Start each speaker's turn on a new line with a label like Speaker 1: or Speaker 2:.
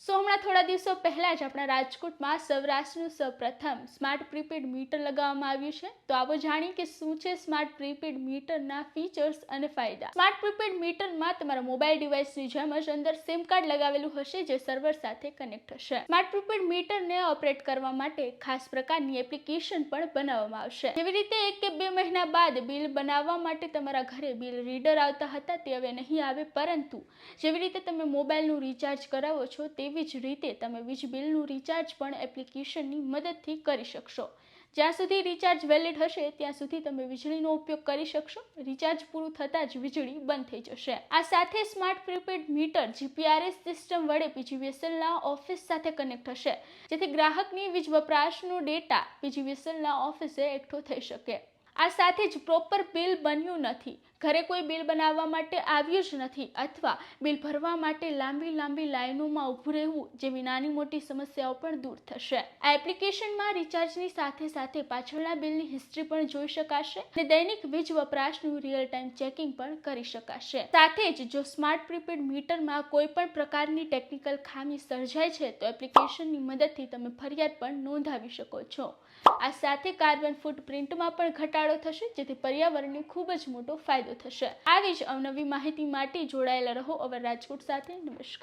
Speaker 1: સો હમણાં થોડા દિવસો પહેલાં જ આપણા રાજકોટમાં સૌરાષ્ટ્રનું સૌપ્રથમ સ્માર્ટ પ્રીપેડ મીટર લગાવવામાં આવ્યું છે. તો આવો જાણીએ કે શું છે સ્માર્ટ પ્રીપેડ મીટરના ફીચર્સ અને ફાયદા. સ્માર્ટ પ્રીપેડ મીટરમાં તમારા મોબાઈલ ડિવાઇસની જેમ જ અંદર સિમ કાર્ડ લગાવેલું હશે જે સર્વર સાથે કનેક્ટ હશે સ્માર્ટ પ્રીપેડ મીટરને ઓપરેટ કરવા માટે ખાસ પ્રકારની એપ્લિકેશન પણ બનાવવામાં આવશે. જેવી રીતે એક કે બે મહિના બાદ બિલ બનાવવા માટે તમારા ઘરે બિલ રીડર આવતા હતા તે હવે નહીં આવે. પરંતુ જેવી રીતે તમે મોબાઈલનું રિચાર્જ કરાવો છો તેવી જ રીતે તમે વીજ બિલનું રિચાર્જ પણ એપ્લિકેશનની મદદથી કરી શકશો. જ્યાં સુધી રિચાર્જ વેલિડ હશે, ત્યાં સુધી તમે વીજળીનો ઉપયોગ કરી શકશો. રિચાર્જ પૂરું થતાં જ વીજળી બંધ થઈ જશે. આ સાથે smart prepaid meter GPRS system વડે પીજીવીએસએલના ઓફિસ સાથે કનેક્ટ હશે. જેથી ગ્રાહકની વીજ વપરાશનો ડેટા પીજીવીએસએલના ઓફિસે એકઠો થઈ શકે. આ સાથે જ પ્રોપર બિલ બન્યું નથી. ઘરે કોઈ બિલ બનાવવા માટે આવ્યું જ નથી અથવા બિલ ભરવા માટે લાંબી લાંબી લાઈનોમાં ઊભું રહેવું જેવી નાની મોટી સમસ્યાઓ પણ દૂર થશે. આ એપ્લિકેશનમાં રિચાર્જની સાથે સાથે પાછળના બિલની હિસ્ટ્રી પણ જોઈ શકાશે અને દૈનિક વીજ વપરાશનું રિયલ ટાઈમ ચેકિંગ પણ કરી શકાશે. સાથે જ જો સ્માર્ટ પ્રીપેડ મીટરમાં કોઈ પણ પ્રકારની ટેકનિકલ ખામી સર્જાય છે, તો એપ્લિકેશનની મદદથી તમે ફરિયાદ પણ નોંધાવી શકો છો. આ સાથે કાર્બન ફૂટપ્રિન્ટમાં પણ ઘટાડો થશે, જેથી પર્યાવરણને ખૂબ જ મોટો ફાયદો થશે. આવી જ અવનવી માહિતી માટે જોડાયેલા રહો અવર રાજકોટ સાથે. નમસ્કાર.